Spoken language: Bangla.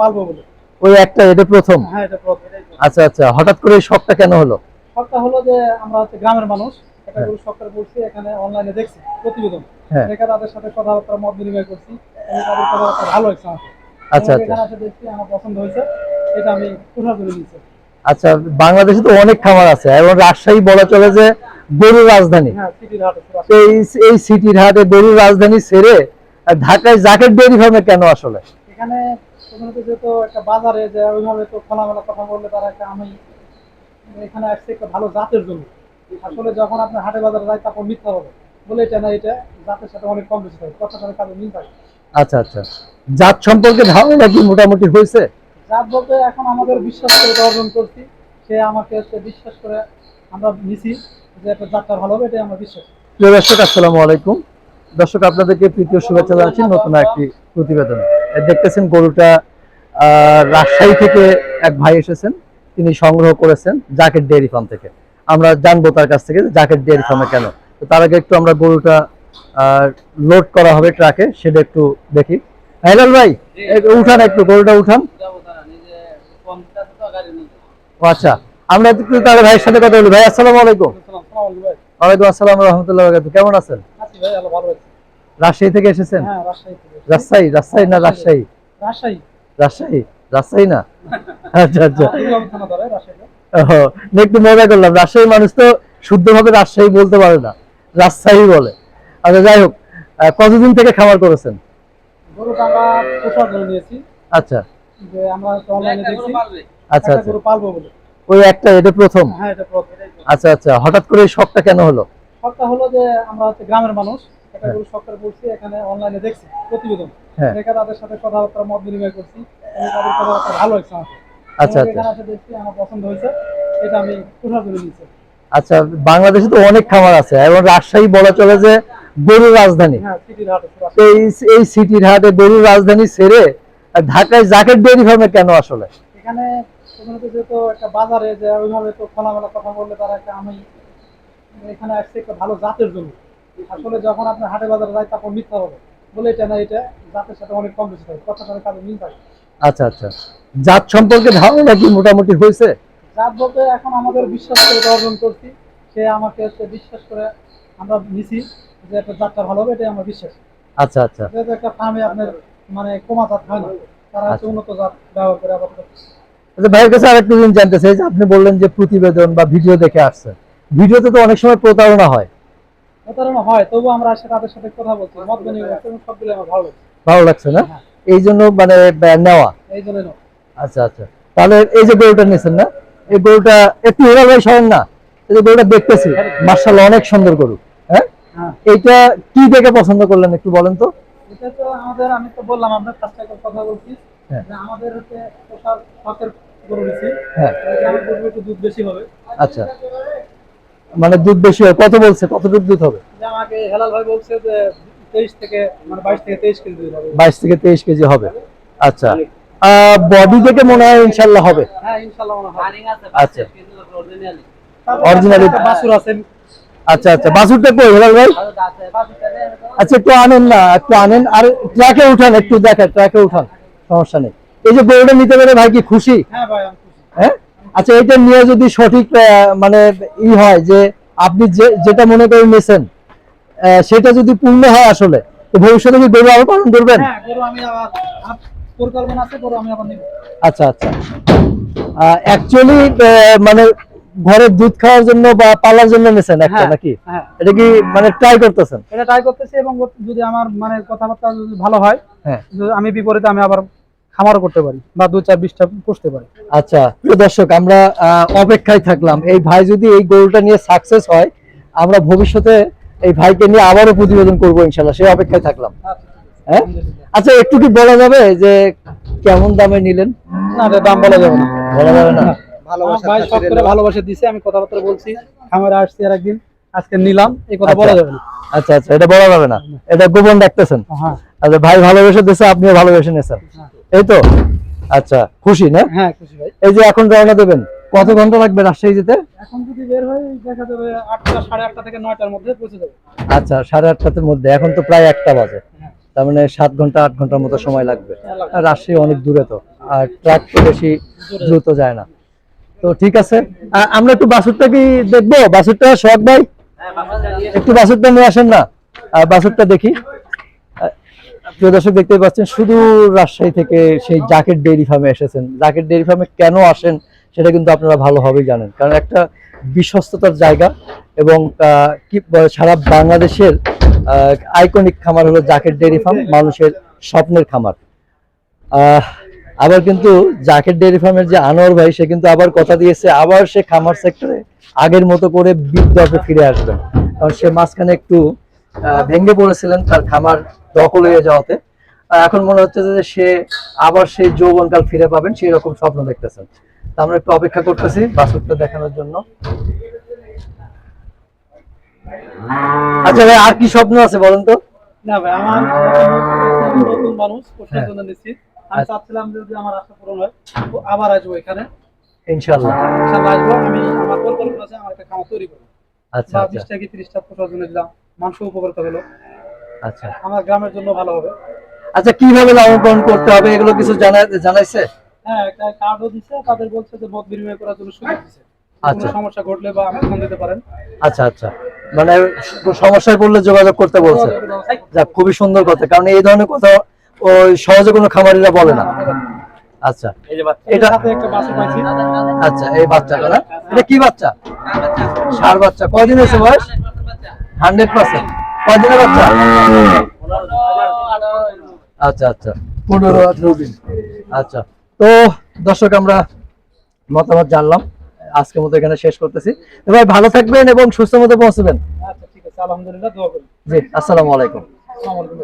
পালবো বলে। ওই একটা এটা প্রথম? হ্যাঁ এটা প্রথম আচ্ছা আচ্ছা হঠাৎ করে শখটা কেন হলো? শখটা হলো যে আমরা হচ্ছে গ্রামের মানুষ হ্যাঁ। গরু শখটা করছি এখানে অনলাইনে দেখছি প্রতিবেদন। হ্যাঁ। দেখে তাদের সাথে কথাবার্তা মত বিনিময় করছি তাদের কথাবার্তা ভালো আমাকে। আচ্ছা, আচ্ছা। এখানে দেখছি আমার পছন্দ হয়েছে এটা আমি করে নিয়েছি। আচ্ছা বাংলাদেশে তো অনেক খামার আছে এবং রাজশাহী বলা চলে যে গরুর রাজধানী। হ্যাঁ এই এই সিটির হাটে গরুর রাজধানী ছেড়ে ঢাকায় জাকেট ডেয়ারি ফার্মে কেন আসলে? এখানে প্রথমত যেহেতু একটা বাজারে যে ওইভাবে তো খোলামেলা কথা বললে তারা একটা আমি এখানে আসছে একটা ভালো জাতের জন্য আসলে যখন আপনি হাটে বাজারে যাই তখন মিথ্যা হবে বলে এটা না এটা জাতের সাথে অনেক কম বেশি থাকে। কথার সাথে কাজে মিল থাকে আচ্ছা আচ্ছা। জাত সম্পর্কে ধারণা কি মোটামুটি হয়েছে? জাত বলতে এখন আমাদের বিশ্বাস করে অর্জন করছি। সে আমাকে হচ্ছে বিশ্বাস করে আমরা নিছি যে একটা যাত্রা ভালো হবে এটাই আমার বিশ্বাস প্রিয় দর্শক আসসালামু আলাইকুম। দর্শক আপনাদেরকে প্রীতীয় শুভেচ্ছা জানাচ্ছি নতুন একটি প্রতিবেদন। দেখতেছেন গরুটা রাজশাহী থেকে এক ভাই এসেছেন তিনি সংগ্রহ করেছেন জাকেট ডেয়ারি ফার্ম থেকে। আমরা জানব তার কাছ থেকে জাকেট ডেয়ারি ফার্মে কেন। তো তার আগে একটু আমরা গরুটা লোড করা হবে ট্রাকে সেটা একটু দেখি। হেলাল ভাই উঠান একটু গরুটা উঠান। আচ্ছা আমরা একটু তাহলে ভাইয়ের সাথে কথা বলি। ভাই আসসালামু আলাইকুম। ওয়ালাইকুম আসসালাম রহমতুল্লাহ কেমন আছেন? রাজশাহী থেকে এসেছেন? হ্যাঁ রাজশাহী রাজশাহী রাজশাহী না রাজশাহী? রাজশাহী। রাজশাহী? রাজশাহী না? আচ্ছা আচ্ছা। একটু মজা করলাম। রাজশাহী মানুষ তো শুদ্ধভাবে রাজশাহী বলতে পারে না। রাজশাহী বলে। আচ্ছা যাই হোক কতদিন থেকে খামার করেছেন? আচ্ছা। যে আমরা অনলাইনে দেখছি। আচ্ছা আচ্ছা। গরু পালবো বলে। ওই একটা এটা প্রথম? হ্যাঁ এটা প্রথম। আচ্ছা আচ্ছা। হঠাৎ করে এই শখটা কেন হলো? শখটা হলো যে আমরা গ্রামের মানুষ। একটা হ্যাঁ। গরু শখটা করছি এখানে অনলাইনে দেখছি প্রতিবেদন। হ্যাঁ। দেখে তাদের সাথে কথাবার্তা মত বিনিময় করছি। এবং তাদের কথাবার্তা ভালো আমাকে। আচ্ছা আচ্ছা। এখানে দেখছি আমার পছন্দ হয়েছে এটা আমি করে নিয়েছি। আচ্ছা বাংলাদেশে তো অনেক খামার আছে এবং রাজশাহী বলা চলে যে গরুর রাজধানী। হ্যাঁ এই এই সিটির হাটে গরুর রাজধানী ছেড়ে ঢাকায় জাকেট ডেয়ারি ফার্মে কেন আসলে? এখানে প্রথমত যেহেতু একটা বাজারে যে ওইভাবে তো খোলামেলা কথা বললে তারা একটা আমি এখানে আসছে একটা ভালো জাতের জন্য আসলে যখন আপনি হাটে বাজারে যাই তখন মিথ্যা হবে বলে এটা না এটা জাতের সাথে অনেক কম বেশি থাকে কথার সাথে কাজে মিল থাকে আচ্ছা আচ্ছা। জাত সম্পর্কে ধারণা কি মোটামুটি হয়েছে? জাত বলতে এখন আমাদের বিশ্বাস করে অর্জন করছি। সে আমাকে হচ্ছে বিশ্বাস করে আমরা নিছি যে একটা যাত্রা ভালো হবে এটাই আমার বিশ্বাস। আচ্ছা আচ্ছা। যেহেতু একটা ফার্মে আপনার মানে কমা জাত হয় না তারা হচ্ছে আচ্ছা। উন্নত জাত ব্যবহার করে আবার আচ্ছা ভাইয়ের কাছে আরেকটু জিনিস জানতে চাই যে আপনি বললেন যে প্রতিবেদন বা ভিডিও দেখে আসছেন। ভিডিওতে তো অনেক সময় প্রতারণা হয়। প্রতারণা হয় তবু আমরা তাদের সাথে কথা বলছি মত বিনিময় সবগুলো আমার ভালো লাগছে। ভালো লাগছে না? হ্যাঁ। এই জন্য মানে নেওয়া? এই জন্য আচ্ছা আচ্ছা। তাহলে এই যে গরুটা নিয়েছেন না এই গরুটা একটু ভাই সরেন না। এই যে গরুটা দেখতেছি মার্শাল্লাহ অনেক সুন্দর গরু হ্যাঁ? হ্যাঁ। এইটা কি দেখে পছন্দ করলেন একটু বলেন তো? এটা তো আমাদের আমি তো বললাম আপনার কাছ থেকে কথা বলছি। হ্যাঁ। আমাদের হচ্ছে শখের গরু হ্যাঁ। আমার গরু একটু দুধ বেশি হবে। আচ্ছা। মানে দুধ বেশি হয়। কত বলছে? কত দুধ দুধ হবে আমাকে হেলাল ভাই বলছে যে তেইশ থেকে মানে বাইশ থেকে তেইশ কেজি হবে। বাইশ থেকে তেইশ কেজি হবে। আচ্ছা। বডি দেখে মনে হয় ইনশাল্লাহ হবে। হ্যাঁ হয়। আচ্ছা। আছে। আচ্ছা আচ্ছা। বাসুরটা কই হেলাল ভাই? আচ্ছা একটু আনেন না একটু আনেন। আর ট্র্যাকে উঠান একটু দেখেন ট্র্যাকে উঠান। সমস্যা নেই। এই যে গরুটা নিতে পেরে ভাই কি খুশি? হ্যাঁ ভাই। হ্যাঁ আচ্ছা এটা নিয়ে যদি সঠিক মানে ই হয় যে আপনি যেটা মনে করে নিয়েছেন সেটা যদি পূর্ণ হয় আসলে তো ভবিষ্যতে কি গরু আরও পালন করবেন? হ্যাঁ আচ্ছা আচ্ছা। অ্যাকচুয়ালি মানে ঘরের দুধ খাওয়ার জন্য বা পালার জন্য নিয়েছেন একটা হ্যাঁ, নাকি? হ্যাঁ। এটা কি মানে ট্রাই করতেছেন? এটা ট্রাই করতেছি এবং যদি আমার মানে কথাবার্তা যদি ভালো হয় হ্যাঁ। আমি বিপরীতে আমি আবার খামারও করতে পারি বা দু চার বিশটা পুষতে পারি। আচ্ছা প্রিয় দর্শক আমরা অপেক্ষায় থাকলাম। এই ভাই যদি এই গোলটা নিয়ে সাকসেস হয় আমরা ভবিষ্যতে এই ভাইকে নিয়ে আবারও প্রতিবেদন করব ইনশাল্লাহ। সেই অপেক্ষায় থাকলাম। হ্যাঁ? আচ্ছা একটু কি বলা যাবে যে কেমন দামে নিলেন? না এটা দাম বলা যাবে না। বলা যাবে না? ভাই সব করে ভালোবাসা দিছে আমি কথাবার্তা বলছি খামারে আসছি আর একদিন আজকে নিলাম এই কথা বলা যাবে না। আচ্ছা আচ্ছা এটা বলা যাবে না। এটা গোপন রাখতেছেন। হ্যাঁ। আচ্ছা ভাই ভালোবেসে দিয়েছে আপনিও ভালোবেসে নিয়েছেন। এই তো? আচ্ছা খুশি না? হ্যাঁ খুশি ভাই। এই যে এখন রওনা দেবেন কত ঘণ্টা লাগবে রাজশাহী যেতে? এখন যদি বের হয় দেখা যাবে আটটা সাড়ে আটটা থেকে নয়টার মধ্যে পৌঁছে যাবে। আচ্ছা সাড়ে আটটার মধ্যে এখন তো প্রায় একটা বাজে। তার মানে সাত ঘণ্টা আট ঘণ্টার মতো সময় লাগবে। আর রাজশাহী অনেক দূরে তো আর ট্রাক তো বেশি দ্রুত যায় না। তো ঠিক আছে আমরা একটু বাসুরটা কি দেখব? বাসুরটা শখ ভাই? একটু বাসুরটা নিয়ে আসেন না? আর বাসুরটা দেখি। প্রিয় দর্শক দেখতে পাচ্ছেন শুধু রাজশাহী থেকে সেই জাকেট ডেইরি ফার্মে এসেছেন। জাকেট ডেইরি ফার্মে কেন আসেন, সেটা কিন্তু আপনারা ভালোভাবেই জানেন। কারণ একটা বিশ্বস্ততার জায়গা এবং কি সারা বাংলাদেশের আইকনিক খামার হলো জাকেট ডেইরি ফার্ম, মানুষের স্বপ্নের খামার। আবার কিন্তু জাকেট ডেইরি ফার্মের যে আনোয়ার ভাই, সে কিন্তু আবার কথা দিয়েছে, আবার সে খামার সেক্টরে আগের মতো করে বিদ্যর্পে ফিরে আসবেন। কারণ সে মাঝখানে একটু ভেঙে পড়েছিলেন তার খামার দখল হয়ে যাওয়াতে। এখন মনে হচ্ছে যে সে আবার সেই যৌবনকাল ফিরে পাবেন সেই রকম স্বপ্ন দেখতেছেন। আমরা একটু অপেক্ষা করতেছি বাসুরটা দেখানোর জন্য। আচ্ছা ভাই আর কি স্বপ্ন আছে বলেন তো? না ভাই আমার নতুন মানুষ পোষার হ্যাঁ। জন্য নিচ্ছি আমি আচ্ছা। চাচ্ছিলাম যদি আমার আশা পূরণ হয় তো আবার আসব এখানে। ইনশাল্লাহ ইনশাআল্লাহ আসব আমি আমার পরিকল্পনা আছে আমার একটা খামার তৈরি করব। আচ্ছা বা আচ্ছা। বিশটা কি তিরিশটা পোষার জন্য দিলাম। উপকারিতা হলো। আচ্ছা। আমার গ্রামের জন্য ভালো হবে। আচ্ছা কীভাবে লালন করতে হবে এগুলো কিছু জানা জানাইছে? হ্যাঁ একটা কার্ডও দিচ্ছে তাদের বলছে যে মত বিনিময় করার জন্য সুযোগ কোনো আচ্ছা। সমস্যা ঘটলে বা আমাকে ফোন দিতে পারেন। আচ্ছা আচ্ছা। মানে সমস্যায় পড়লে যোগাযোগ করতে বলছে। যাক খুবই সুন্দর কথা। কারণ এই ধরনের কথা ওই সহজে কোনো খামারিরা বলে না। আচ্ছা। এটা এটা হাতে একটা বাসে পাইছি। আচ্ছা এই বাচ্চাটা না? এটা কি বাচ্চা? সার বাচ্চা। কয়দিন হয়েছে বয়স? Hundred percent. কয়দিনের বাচ্চা? আচ্ছা আচ্ছা। পনেরো আঠেরো দিন। আচ্ছা। তো দর্শক আমরা মতামত জানলাম। আজকের মতো এখানে শেষ করতেছি। এবার ভালো থাকবেন এবং সুস্থ মতো পৌঁছবেন। আচ্ছা ঠিক আছে। আলহামদুলিল্লাহ দোয়া করি। জি আসসালামু আলাইকুম। আসসালামু আলাইকুম।